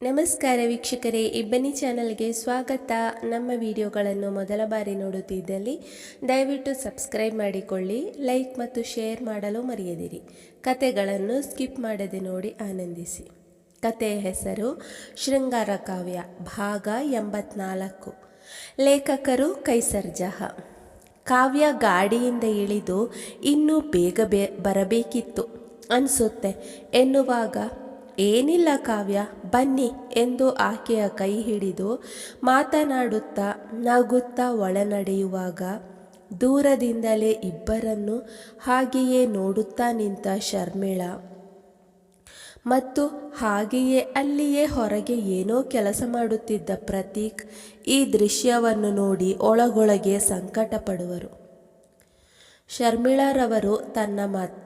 ನಮಸ್ಕಾರ ವೀಕ್ಷಕರೇ, ಇಬ್ಬನಿ ಚಾನಲ್ಗೆ ಸ್ವಾಗತ. ನಮ್ಮ ವಿಡಿಯೋಗಳನ್ನು ಮೊದಲ ಬಾರಿ ನೋಡುತ್ತಿದ್ದಲ್ಲಿ ದಯವಿಟ್ಟು ಸಬ್ಸ್ಕ್ರೈಬ್ ಮಾಡಿಕೊಳ್ಳಿ, ಲೈಕ್ ಮತ್ತು ಶೇರ್ ಮಾಡಲು ಮರೆಯದಿರಿ. ಕತೆಗಳನ್ನು ಸ್ಕಿಪ್ ಮಾಡದೆ ನೋಡಿ ಆನಂದಿಸಿ. ಕತೆಯ ಹೆಸರು ಶೃಂಗಾರ ಕಾವ್ಯ, ಭಾಗ ಎಂಬತ್ನಾಲ್ಕು. ಲೇಖಕರು ಕೈಸರ್ ಜಹಾ. ಕಾವ್ಯ ಗಾಡಿಯಿಂದ ಇಳಿದು ಇನ್ನೂ ಬೇಗ ಬೇ, ಬರಬೇಕಿತ್ತು. ಅನಿಸುತ್ತೆ, ಎನ್ನುವಾಗ ಏನಿಲ್ಲ ಕಾವ್ಯ, ಬನ್ನಿ ಎಂದು ಆಕೆಯ ಕೈ ಹಿಡಿದು ಮಾತನಾಡುತ್ತಾ ನಗುತ್ತಾ ಒಳನಡೆಯುವಾಗ ದೂರದಿಂದಲೇ ಇಬ್ಬರನ್ನು ಹಾಗೆಯೇ ನೋಡುತ್ತಾ ನಿಂತ ಶರ್ಮಿಳ. ಮತ್ತು ಹಾಗೆಯೇ ಅಲ್ಲಿಯೇ ಹೊರಗೆ ಏನೋ ಕೆಲಸ ಮಾಡುತ್ತಿದ್ದ ಪ್ರತೀಕ್ ಈ ದೃಶ್ಯವನ್ನು ನೋಡಿ ಒಳಗೊಳಗೆ ಸಂಕಟ ಪಡುವರು ಶರ್ಮಿಳಾರವರು ತನ್ನ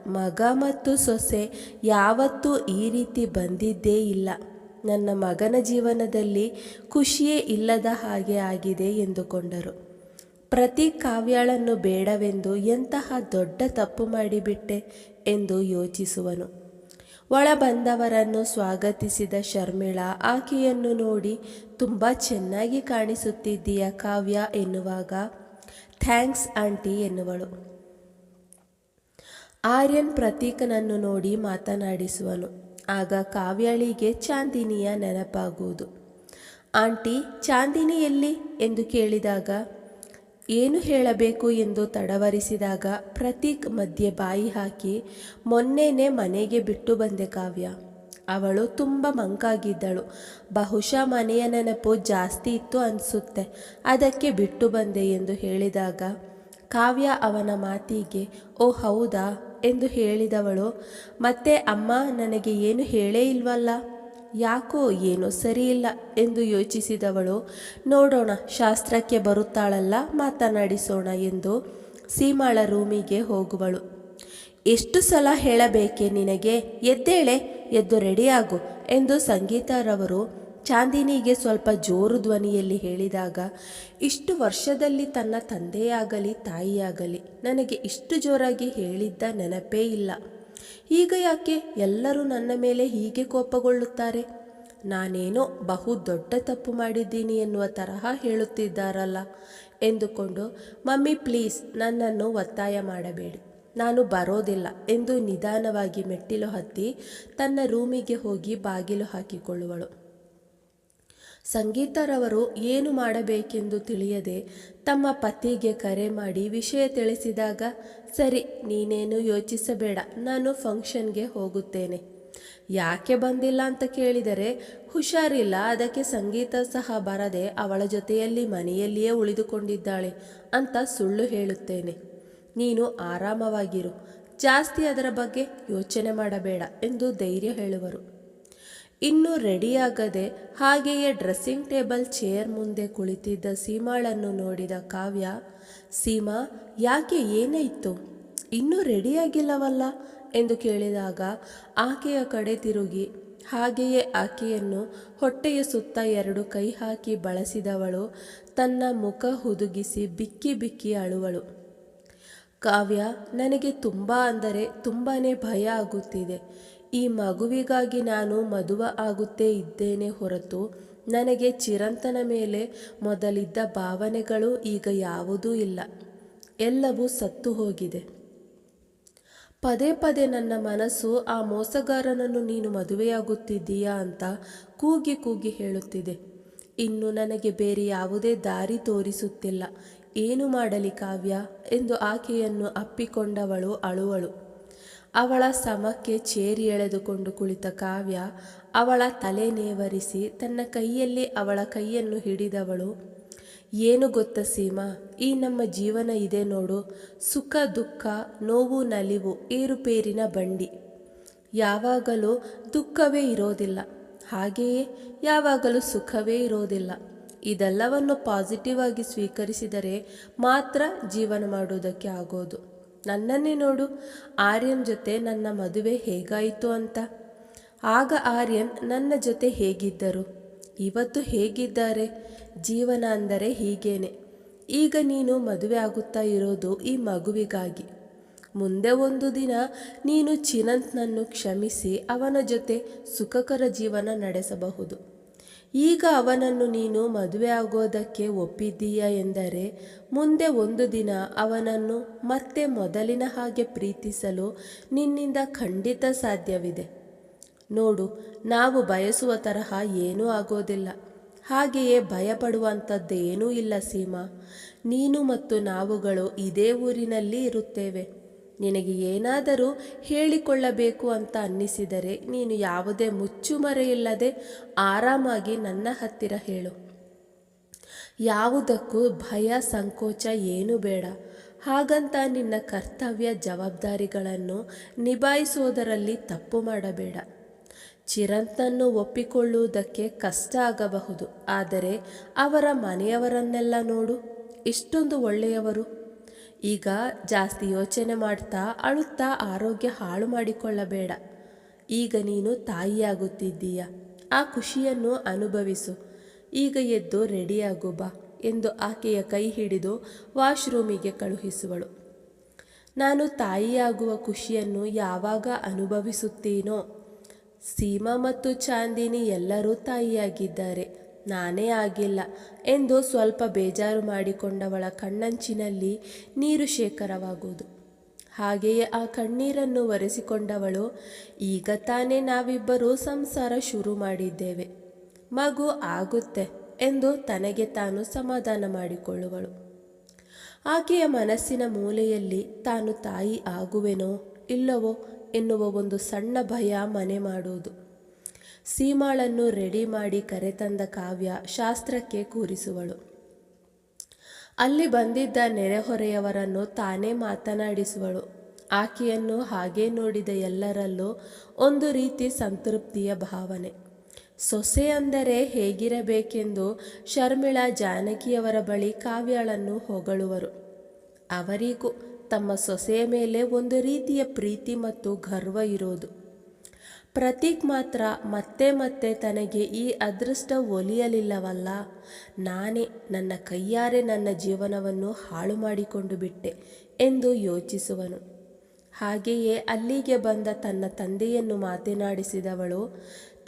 ಮಗ ಮತ್ತು ಸೊಸೆ ಯಾವತ್ತೂ ಈ ರೀತಿ ಬಂದಿದ್ದೇ ಇಲ್ಲ. ನನ್ನ ಮಗನ ಜೀವನದಲ್ಲಿ ಖುಷಿಯೇ ಇಲ್ಲದ ಹಾಗೆ ಆಗಿದೆ ಎಂದುಕೊಂಡರು. ಪ್ರತಿ ಕಾವ್ಯಾಳನ್ನು ಬೇಡವೆಂದು ಎಂತಹ ದೊಡ್ಡ ತಪ್ಪು ಮಾಡಿಬಿಟ್ಟೆ ಎಂದು ಯೋಚಿಸುವನು. ಒಳ ಬಂದವರನ್ನು ಸ್ವಾಗತಿಸಿದ ಶರ್ಮಿಳಾ, ಆಕೆಯನ್ನು ನೋಡಿ, ತುಂಬ ಚೆನ್ನಾಗಿ ಕಾಣಿಸುತ್ತಿದ್ದೀಯ ಕಾವ್ಯ ಎನ್ನುವಾಗ, ಥ್ಯಾಂಕ್ಸ್ ಆಂಟಿ ಎನ್ನುವಳು. ಆರ್ಯನ್ ಪ್ರತೀಕನನ್ನು ನೋಡಿ ಮಾತನಾಡಿಸುವನು. ಆಗ ಕಾವ್ಯಾಳಿಗೆ ಚಾಂದಿನಿಯ ನೆನಪಾಗುವುದು. ಆಂಟಿ, ಚಾಂದಿನಿ ಎಲ್ಲಿ? ಎಂದು ಕೇಳಿದಾಗ, ಏನು ಹೇಳಬೇಕು? ಎಂದು ತಡವರಿಸಿದಾಗ ಪ್ರತೀಕ್ ಮಧ್ಯೆ ಬಾಯಿ ಹಾಕಿ, ಮೊನ್ನೆನೇ ಮನೆಗೆ ಬಿಟ್ಟು ಬಂದೆ ಕಾವ್ಯ. ಅವಳು ತುಂಬ ಮಂಕಾಗಿದ್ದಳು. ಬಹುಶಃ ಮನೆಯ ನೆನಪು ಜಾಸ್ತಿ ಇತ್ತು ಅನಿಸುತ್ತೆ. ಅದಕ್ಕೆ ಬಿಟ್ಟು ಬಂದೆ ಎಂದು ಹೇಳಿದಾಗ, ಕಾವ್ಯ ಅವನ ಮಾತಿಗೆ ಓ ಹೌದಾ? ಎಂದು ಹೇಳಿದವಳು, ಮತ್ತೆ ಅಮ್ಮ, ನನಗೆ ಏನು ಹೇಳೇ ಇಲ್ವಲ್ಲ? ಯಾಕೋ ಏನೋ ಸರಿಯಿಲ್ಲ ಎಂದು ಯೋಚಿಸಿದವಳು, ನೋಡೋಣ, ಶಾಸ್ತ್ರಕ್ಕೆ ಬರುತ್ತಾಳಲ್ಲ, ಮಾತನಾಡಿಸೋಣ ಎಂದು ಸೀಮಾಳ ರೂಮಿಗೆ ಹೋಗುವಳು. ಎಷ್ಟು ಸಲ ಹೇಳಬೇಕೆ ನಿನಗೆ? ಎದ್ದೇಳೆ, ಎದ್ದು ರೆಡಿಯಾಗು ಎಂದು ಸಂಗೀತರವರು ಚಾಂದಿನಿಗೆ ಸ್ವಲ್ಪ ಜೋರು ಧ್ವನಿಯಲ್ಲಿ ಹೇಳಿದಾಗ, ಇಷ್ಟು ವರ್ಷದಲ್ಲಿ ತನ್ನ ತಂದೆಯಾಗಲಿ, ತಾಯಿಯಾಗಲಿ ನನಗೆ ಇಷ್ಟು ಜೋರಾಗಿ ಹೇಳಿದ್ದ ನೆನಪೇ ಇಲ್ಲ. ಈಗ ಯಾಕೆ ಎಲ್ಲರೂ ನನ್ನ ಮೇಲೆ ಹೀಗೆ ಕೋಪಗೊಳ್ಳುತ್ತಾರೆ? ನಾನೇನೋ ಬಹು ದೊಡ್ಡ ತಪ್ಪು ಮಾಡಿದ್ದೀನಿ ಎನ್ನುವ ತರಹ ಹೇಳುತ್ತಿದ್ದಾರಲ್ಲ ಎಂದುಕೊಂಡು, ಮಮ್ಮಿ ಪ್ಲೀಸ್ ನನ್ನನ್ನು ಒತ್ತಾಯ ಮಾಡಬೇಡಿ. ನಾನು ಬರೋದಿಲ್ಲ ಎಂದು ನಿಧಾನವಾಗಿ ಮೆಟ್ಟಿಲು ಹತ್ತಿ ತನ್ನ ರೂಮಿಗೆ ಹೋಗಿ ಬಾಗಿಲು ಹಾಕಿಕೊಳ್ಳುವಳು. ಸಂಗೀತರವರು ಏನು ಮಾಡಬೇಕೆಂದು ತಿಳಿಯದೆ ತಮ್ಮ ಪತಿಗೆ ಕರೆ ಮಾಡಿ ವಿಷಯ ತಿಳಿಸಿದಾಗ, ಸರಿ, ನೀನೇನು ಯೋಚಿಸಬೇಡ, ನಾನು ಫಂಕ್ಷನ್ಗೆ ಹೋಗುತ್ತೇನೆ. ಯಾಕೆ ಬಂದಿಲ್ಲ ಅಂತ ಕೇಳಿದರೆ, ಹುಷಾರಿಲ್ಲ, ಅದಕ್ಕೆ ಸಂಗೀತ ಸಹ ಬರದೆ ಅವಳ ಜೊತೆಯಲ್ಲಿ ಮನೆಯಲ್ಲಿಯೇ ಉಳಿದುಕೊಂಡಿದ್ದಾಳೆ ಅಂತ ಸುಳ್ಳು ಹೇಳುತ್ತೇನೆ. ನೀನು ಆರಾಮವಾಗಿರು. ಜಾಸ್ತಿ ಅದರ ಬಗ್ಗೆ ಯೋಚನೆ ಮಾಡಬೇಡ ಎಂದು ಧೈರ್ಯ ಹೇಳುವರು. ಇನ್ನೂ ರೆಡಿಯಾಗದೆ ಹಾಗೆಯೇ ಡ್ರೆಸ್ಸಿಂಗ್ ಟೇಬಲ್, ಚೇರ್ ಮುಂದೆ ಕುಳಿತಿದ್ದ ಸೀಮಾಳನ್ನು ನೋಡಿದ ಕಾವ್ಯ, ಸೀಮಾ, ಯಾಕೆ ಏನಾಯಿತು ಇನ್ನೂ ರೆಡಿಯಾಗಿಲ್ಲವಲ್ಲ? ಎಂದು ಕೇಳಿದಾಗ ಆಕೆಯ ಕಡೆ ತಿರುಗಿ. ಹಾಗೆಯೇ ಆಕೆಯನ್ನು ಹೊಟ್ಟೆಯ ಸುತ್ತ ಎರಡು ಕೈ ಹಾಕಿ ಬಳಸಿದವಳು, ತನ್ನ ಮುಖ ಹುದುಗಿಸಿ ಬಿಕ್ಕಿ ಬಿಕ್ಕಿ ಅಳುವಳು. ಕಾವ್ಯ, ನನಗೆ ತುಂಬ ಅಂದರೆ ತುಂಬಾ ಭಯ ಆಗುತ್ತಿದೆ. ಈ ಮಗುವಿಗಾಗಿ ನಾನು ಮದುವ ಆಗುತ್ತೇ ಇದ್ದೇನೆ ಹೊರತು ನನಗೆ ಚಿರಂತನ ಮೇಲೆ ಮೊದಲಿದ್ದ ಭಾವನೆಗಳು ಈಗ ಯಾವುದೂ ಇಲ್ಲ. ಎಲ್ಲವೂ ಸತ್ತು ಹೋಗಿದೆ. ಪದೇ ಪದೇ ನನ್ನ ಮನಸ್ಸು, ಆ ಮೋಸಗಾರನನ್ನು ನೀನು ಮದುವೆಯಾಗುತ್ತಿದ್ದೀಯಾ ಅಂತ ಕೂಗಿ ಕೂಗಿ ಹೇಳುತ್ತಿದೆ. ಇನ್ನು ನನಗೆ ಬೇರೆ ಯಾವುದೇ ದಾರಿ ತೋರಿಸುತ್ತಿಲ್ಲ. ಏನು ಮಾಡಲಿ ಕಾವ್ಯ? ಎಂದು ಆಕೆಯನ್ನು ಅಪ್ಪಿಕೊಂಡವಳು ಅಳುವಳು. ಅವಳ ಸಮಕ್ಕೆ ಚೇರಿ ಎಳೆದುಕೊಂಡು ಕುಳಿತ ಕಾವ್ಯ ಅವಳ ತಲೆ ನೇವರಿಸಿ ತನ್ನ ಕೈಯಲ್ಲಿ ಅವಳ ಕೈಯನ್ನು ಹಿಡಿದವಳು. ಏನು ಗೊತ್ತ ಸೀಮಾ, ಈ ನಮ್ಮ ಜೀವನ ಇದೆ ನೋಡು. ಸುಖ, ದುಃಖ, ನೋವು, ನಲಿವು, ಏರುಪೇರಿನ ಬಂಡಿ. ಯಾವಾಗಲೂ ದುಃಖವೇ ಇರೋದಿಲ್ಲ. ಹಾಗೆಯೇ ಯಾವಾಗಲೂ ಸುಖವೇ ಇರೋದಿಲ್ಲ. ಇದೆಲ್ಲವನ್ನು ಪಾಸಿಟಿವ್ ಆಗಿ ಸ್ವೀಕರಿಸಿದರೆ ಮಾತ್ರ ಜೀವನ ಮಾಡುವುದಕ್ಕೆ ಆಗೋದು. ನನ್ನನ್ನೇ ನೋಡು, ಆರ್ಯನ್ ಜೊತೆ ನನ್ನ ಮದುವೆ ಹೇಗಾಯಿತು ಅಂತ. ಆಗ ಆರ್ಯನ್ ನನ್ನ ಜೊತೆ ಹೇಗಿದ್ದರು? ಇವತ್ತು ಹೇಗಿದ್ದಾರೆ? ಜೀವನ ಅಂದರೆ ಹೀಗೇನೆ. ಈಗ ನೀನು ಮದುವೆ ಆಗುತ್ತಾ ಇರೋದು ಈ ಮಗುವಿಗಾಗಿ. ಮುಂದೆ ಒಂದು ದಿನ ನೀನು ಚಿನಂತ್ನನ್ನು ಕ್ಷಮಿಸಿ ಅವನ ಜೊತೆ ಸುಖಕರ ಜೀವನ ನಡೆಸಬಹುದು. ಈಗ ಅವನನ್ನು ನೀನು ಮದುವೆ ಆಗೋದಕ್ಕೆ ಒಪ್ಪಿದ್ದೀಯ ಎಂದರೆ ಮುಂದೆ ಒಂದು ದಿನ ಅವನನ್ನು ಮತ್ತೆ ಮೊದಲಿನ ಹಾಗೆ ಪ್ರೀತಿಸಲು ನಿನ್ನಿಂದ ಖಂಡಿತ ಸಾಧ್ಯವಿದೆ. ನೋಡು, ನಾವು ಬಯಸುವ ತರಹ ಏನೂ ಆಗೋದಿಲ್ಲ. ಹಾಗೆಯೇ ಭಯಪಡುವಂಥದ್ದೇನೂ ಇಲ್ಲ ಸೀಮಾ. ನೀನು ಮತ್ತು ನಾವುಗಳು ಇದೇ ಊರಿನಲ್ಲಿ ಇರುತ್ತೇವೆ. ನಿನಗೆ ಏನಾದರೂ ಹೇಳಿಕೊಳ್ಳಬೇಕು ಅಂತ ಅನ್ನಿಸಿದರೆ ನೀನು ಯಾವುದೇ ಮುಚ್ಚುಮರೆಯಿಲ್ಲದೆ ಆರಾಮಾಗಿ ನನ್ನ ಹತ್ತಿರ ಹೇಳು. ಯಾವುದಕ್ಕೂ ಭಯ, ಸಂಕೋಚ ಏನು ಬೇಡ. ಹಾಗಂತ ನಿನ್ನ ಕರ್ತವ್ಯ ಜವಾಬ್ದಾರಿಗಳನ್ನು ನಿಭಾಯಿಸುವುದರಲ್ಲಿ ತಪ್ಪು ಮಾಡಬೇಡ. ಚಿರಂತನ್ನು ಒಪ್ಪಿಕೊಳ್ಳುವುದಕ್ಕೆ ಕಷ್ಟ ಆಗಬಹುದು, ಆದರೆ ಅವರ ಮನೆಯವರನ್ನೆಲ್ಲ ನೋಡು. ಇಷ್ಟೊಂದು ಒಳ್ಳೆಯವರು. ಈಗ ಜಾಸ್ತಿ ಯೋಚನೆ ಮಾಡ್ತಾ ಅಳುತ್ತಾ ಆರೋಗ್ಯ ಹಾಳು ಮಾಡಿಕೊಳ್ಳಬೇಡ. ಈಗ ನೀನು ತಾಯಿಯಾಗುತ್ತಿದ್ದೀಯ. ಆ ಖುಷಿಯನ್ನು ಅನುಭವಿಸು. ಈಗ ಎದ್ದು ರೆಡಿಯಾಗು ಬಾ ಎಂದು ಆಕೆಯ ಕೈ ಹಿಡಿದು ವಾಶ್ರೂಮಿಗೆ ಕಳುಹಿಸುವಳು. ನಾನು ತಾಯಿಯಾಗುವ ಖುಷಿಯನ್ನು ಯಾವಾಗ ಅನುಭವಿಸುತ್ತೀನೋ? ಸೀಮಾ ಮತ್ತು ಚಾಂದಿನಿ ಎಲ್ಲರೂ ತಾಯಿಯಾಗಿದ್ದಾರೆ. ನಾನೇ ಆಗಿಲ್ಲ ಎಂದು ಸ್ವಲ್ಪ ಬೇಜಾರು ಮಾಡಿಕೊಂಡವಳ ಕಣ್ಣಂಚಿನಲ್ಲಿ ನೀರು ಶೇಖರವಾಗುವುದು. ಹಾಗೆಯೇ ಆ ಕಣ್ಣೀರನ್ನು ಒರೆಸಿಕೊಂಡವಳು, ಈಗ ತಾನೇ ನಾವಿಬ್ಬರು ಸಂಸಾರ ಶುರು ಮಾಡಿದ್ದೇವೆ. ಮಗು ಆಗುತ್ತೆ ಎಂದು ತನಗೆ ತಾನು ಸಮಾಧಾನ ಮಾಡಿಕೊಳ್ಳುವಳು. ಆಕೆಯ ಮನಸ್ಸಿನ ಮೂಲೆಯಲ್ಲಿ ತಾನು ತಾಯಿ ಆಗುವೆನೋ ಇಲ್ಲವೋ ಎನ್ನುವ ಒಂದು ಸಣ್ಣ ಭಯ ಮನೆ ಮಾಡುವುದು. ಸೀಮಾಳನ್ನು ರೆಡಿ ಮಾಡಿ ಕರೆತಂದ ಕಾವ್ಯ ಶಾಸ್ತ್ರಕ್ಕೆ ಕೂರಿಸುವಳು. ಅಲ್ಲಿ ಬಂದಿದ್ದ ನೆರೆಹೊರೆಯವರನ್ನು ತಾನೇ ಮಾತನಾಡಿಸುವಳು. ಆಕೆಯನ್ನು ಹಾಗೆ ನೋಡಿದ ಎಲ್ಲರಲ್ಲೂ ಒಂದು ರೀತಿ ಸಂತೃಪ್ತಿಯ ಭಾವನೆ. ಸೊಸೆ ಅಂದರೆ ಹೇಗಿರಬೇಕೆಂದು ಶರ್ಮಿಳಾ ಜಾನಕಿಯವರ ಬಳಿ ಕಾವ್ಯಳನ್ನು ಹೊಗಳುವರು. ಅವರಿಗೂ ತಮ್ಮ ಸೊಸೆಯ ಮೇಲೆ ಒಂದು ರೀತಿಯ ಪ್ರೀತಿ ಮತ್ತು ಗರ್ವ ಇರೋದು. ಪ್ರತೀಕ್ ಮಾತ್ರ ಮತ್ತೆ ಮತ್ತೆ ತನಗೆ ಈ ಅದೃಷ್ಟ ಒಲಿಯಲಿಲ್ಲವಲ್ಲ. ನಾನೇ ನನ್ನ ಕೈಯಾರೆ ನನ್ನ ಜೀವನವನ್ನು ಹಾಳು ಮಾಡಿಕೊಂಡು ಬಿಟ್ಟೆ ಎಂದು ಯೋಚಿಸುವನು. ಹಾಗೆಯೇ ಅಲ್ಲಿಗೆ ಬಂದ ತನ್ನ ತಂದೆಯನ್ನು ಮಾತನಾಡಿಸಿದವಳು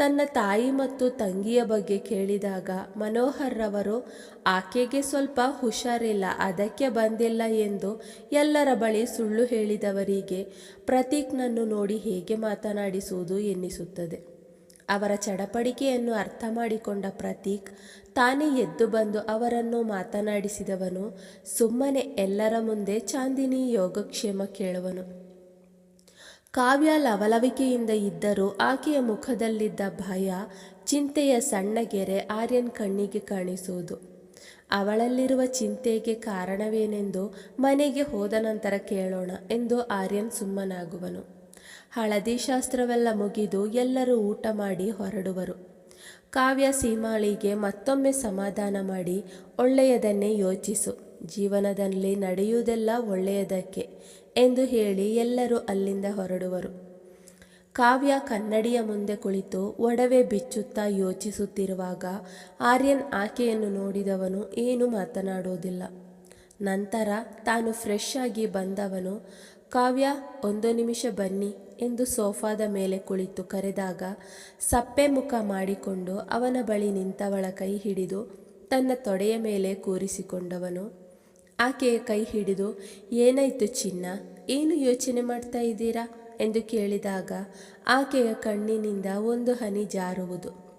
ತನ್ನ ತಾಯಿ ಮತ್ತು ತಂಗಿಯ ಬಗ್ಗೆ ಕೇಳಿದಾಗ ಮನೋಹರ್ರವರು, ಆಕೆಗೆ ಸ್ವಲ್ಪ ಹುಷಾರಿಲ್ಲ, ಅದಕ್ಕೆ ಬಂದಿಲ್ಲ ಎಂದು ಎಲ್ಲರ ಬಳಿ ಸುಳ್ಳು ಹೇಳಿದವರಿಗೆ ಪ್ರತೀಕ್ನನ್ನು ನೋಡಿ ಹೇಗೆ ಮಾತನಾಡಿಸುವುದು ಎನ್ನಿಸುತ್ತದೆ. ಅವರ ಚಡಪಡಿಕೆಯನ್ನು ಅರ್ಥ ಮಾಡಿಕೊಂಡ ಪ್ರತೀಕ್ ತಾನೇ ಎದ್ದು ಬಂದು ಅವರನ್ನು ಮಾತನಾಡಿಸಿದವನು, ಸುಮ್ಮನೆ ಎಲ್ಲರ ಮುಂದೆ ಚಾಂದಿನಿ ಯೋಗಕ್ಷೇಮ ಕೇಳುವನು. ಕಾವ್ಯ ಲವಲವಿಕೆಯಿಂದ ಇದ್ದರೂ ಆಕೆಯ ಮುಖದಲ್ಲಿದ್ದ ಭಯ, ಚಿಂತೆಯ ಸಣ್ಣ ಗೆರೆ ಆರ್ಯನ್ ಕಣ್ಣಿಗೆ ಕಾಣಿಸುವುದು. ಅವಳಲ್ಲಿರುವ ಚಿಂತೆಗೆ ಕಾರಣವೇನೆಂದು ಮನೆಗೆ ಹೋದ ನಂತರ ಕೇಳೋಣ ಎಂದು ಆರ್ಯನ್ ಸುಮ್ಮನಾಗುವನು. ಹಳದಿ ಶಾಸ್ತ್ರವೆಲ್ಲ ಮುಗಿದು ಎಲ್ಲರೂ ಊಟ ಮಾಡಿ ಹೊರಡುವರು. ಕಾವ್ಯ ಸೀಮಾಳಿಗೆ ಮತ್ತೊಮ್ಮೆ ಸಮಾಧಾನ ಮಾಡಿ ಒಳ್ಳೆಯದನ್ನೇ ಯೋಚಿಸು. ಜೀವನದಲ್ಲಿ ನಡೆಯುವುದೆಲ್ಲ ಒಳ್ಳೆಯದಕ್ಕೆ ಎಂದು ಹೇಳಿ ಎಲ್ಲರೂ ಅಲ್ಲಿಂದ ಹೊರಡುವರು. ಕಾವ್ಯ ಕನ್ನಡಿಯ ಮುಂದೆ ಕುಳಿತು ಒಡವೆ ಬಿಚ್ಚುತ್ತಾ ಯೋಚಿಸುತ್ತಿರುವಾಗ ಆರ್ಯನ್ ಆಕೆಯನ್ನು ನೋಡಿದವನು ಏನು ಮಾತನಾಡುವುದಿಲ್ಲ. ನಂತರ ತಾನು ಫ್ರೆಶ್ ಆಗಿ ಬಂದವನು, ಕಾವ್ಯ, ಒಂದು ನಿಮಿಷ ಬನ್ನಿ ಎಂದು ಸೋಫಾದ ಮೇಲೆ ಕುಳಿತು ಕರೆದಾಗ ಸಪ್ಪೆ ಮುಖ ಮಾಡಿಕೊಂಡು ಅವನ ಬಳಿ ನಿಂತವಳ ಕೈ ಹಿಡಿದು ತನ್ನ ತೊಡೆಯ ಮೇಲೆ ಕೂರಿಸಿಕೊಂಡವನು. ಆಕೆಯ ಕೈ ಹಿಡಿದು, ಏನಾಯಿತು ಚಿನ್ನ? ಏನು ಯೋಚನೆ ಮಾಡ್ತಾ ಇದ್ದೀರಾ? ಎಂದು ಕೇಳಿದಾಗ ಆಕೆಯ ಕಣ್ಣಿನಿಂದ ಒಂದು ಹನಿ ಜಾರುವುದು.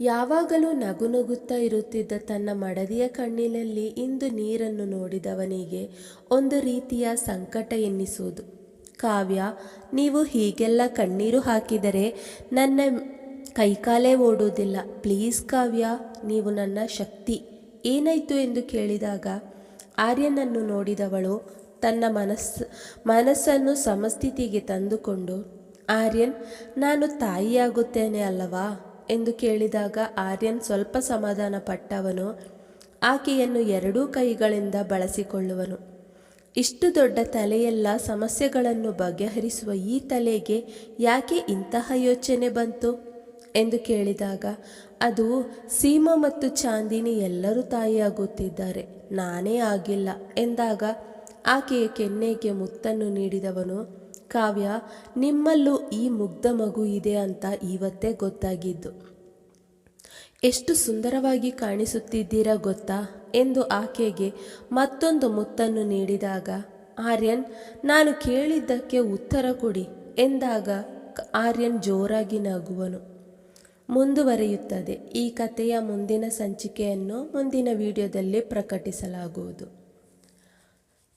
ಯಾವಾಗಲೂ ನಗು ನಗುತ್ತಾ ಇರುತ್ತಿದ್ದ ತನ್ನ ಮಡದಿಯ ಕಣ್ಣಿನಲ್ಲಿ ಇಂದು ನೀರನ್ನು ನೋಡಿದವನಿಗೆ ಒಂದು ರೀತಿಯ ಸಂಕಟ ಎನ್ನಿಸುವುದು. ಕಾವ್ಯ, ನೀವು ಹೀಗೆಲ್ಲ ಕಣ್ಣೀರು ಹಾಕಿದರೆ ನನ್ನ ಕೈಕಾಲೇ ಓಡುವುದಿಲ್ಲ. ಪ್ಲೀಸ್ ಕಾವ್ಯ, ನೀವು ನನ್ನ ಶಕ್ತಿ. ಏನಾಯಿತು ಎಂದು ಕೇಳಿದಾಗ ಆರ್ಯನನ್ನು ನೋಡಿದವಳು ತನ್ನ ಮನಸ್ಸು, ಮನಸ್ಸನ್ನು ಸಮಸ್ಥಿತಿಗೆ ತಂದುಕೊಂಡು, ಆರ್ಯನ್, ನಾನು ತಾಯಿಯಾಗುತ್ತೇನೆ ಅಲ್ಲವಾ? ಎಂದು ಕೇಳಿದಾಗ ಆರ್ಯನ್ ಸ್ವಲ್ಪ ಸಮಾಧಾನ ಪಟ್ಟವನು. ಆಕೆಯನ್ನು ಎರಡೂ ಕೈಗಳಿಂದ ಬಳಸಿಕೊಳ್ಳುವನು. ಇಷ್ಟು ದೊಡ್ಡ ತಲೆಯೆಲ್ಲ ಸಮಸ್ಯೆಗಳನ್ನು ಬಗೆಹರಿಸುವ ಈ ತಲೆಗೆ ಯಾಕೆ ಇಂತಹ ಯೋಚನೆ ಬಂತು? ಎಂದು ಕೇಳಿದಾಗ, ಅದು ಸೀಮಾ ಮತ್ತು ಚಾಂದಿನಿ ಎಲ್ಲರೂ ತಾಯಿಯಾಗುತ್ತಿದ್ದಾರೆ, ನಾನೇ ಆಗಿಲ್ಲ. ಎಂದಾಗ ಆಕೆಯ ಕೆನ್ನೆಗೆ ಮುತ್ತನ್ನು ನೀಡಿದವನು, ಕಾವ್ಯ, ನಿಮ್ಮಲ್ಲೂ ಈ ಮುಗ್ಧ ಮಗು ಇದೆ ಅಂತ ಇವತ್ತೇ ಗೊತ್ತಾಗಿದ್ದು. ಎಷ್ಟು ಸುಂದರವಾಗಿ ಕಾಣಿಸುತ್ತಿದ್ದೀರಾ ಗೊತ್ತಾ? ಎಂದು ಆಕೆಗೆ ಮತ್ತೊಂದು ಮುತ್ತನ್ನು ನೀಡಿದಾಗ, ಆರ್ಯನ್, ನಾನು ಕೇಳಿದ್ದಕ್ಕೆ ಉತ್ತರ ಕೊಡಿ. ಎಂದಾಗ ಆರ್ಯನ್ ಜೋರಾಗಿ ನಗುವನು. ಮುಂದುವರಿಯುತ್ತದೆ. ಈ ಕಥೆಯ ಮುಂದಿನ ಸಂಚಿಕೆಯನ್ನು ಮುಂದಿನ ವಿಡಿಯೋದಲ್ಲಿ ಪ್ರಕಟಿಸಲಾಗುವುದು.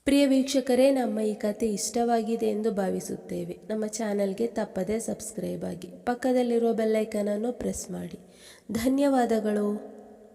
ಪ್ರಿಯ ವೀಕ್ಷಕರೇ, ನಮ್ಮ ಈ ಕತೆ ಇಷ್ಟವಾಗಿದೆ ಎಂದು ಭಾವಿಸುತ್ತೇವೆ. ನಮ್ಮ ಚಾನಲ್ಗೆ ತಪ್ಪದೇ ಸಬ್ಸ್ಕ್ರೈಬ್ ಆಗಿ, ಪಕ್ಕದಲ್ಲಿರುವ ಬೆಲ್ಲೈಕನನ್ನು ಪ್ರೆಸ್ ಮಾಡಿ. ಧನ್ಯವಾದಗಳು.